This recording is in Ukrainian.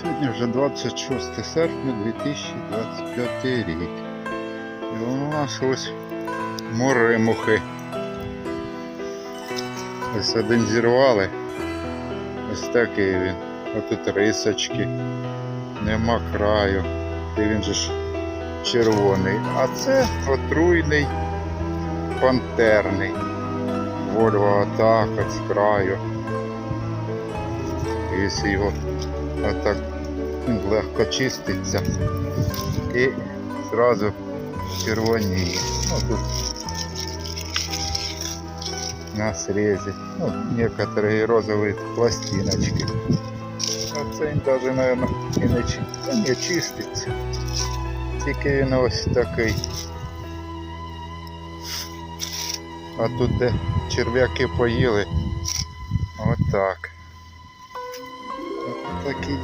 Сьогодні вже 26 серпня 2025 рік. І у нас ось моремухи. Ось один зірвали. Ось такий він. Ось тут рисочки. Нема краю. І він же ж червоний. А це отруйний пантерний. Вольва отак от з краю. Якщо його отак він легко чиститься і зразу червоніє. Ну тут на срезі. Ну, некоторые розовые пластиночки. А це він даже, наверное, і не, чи- не чиститься. Тільки він ось такий. А тут де черв'яки поїли. Отак. От такі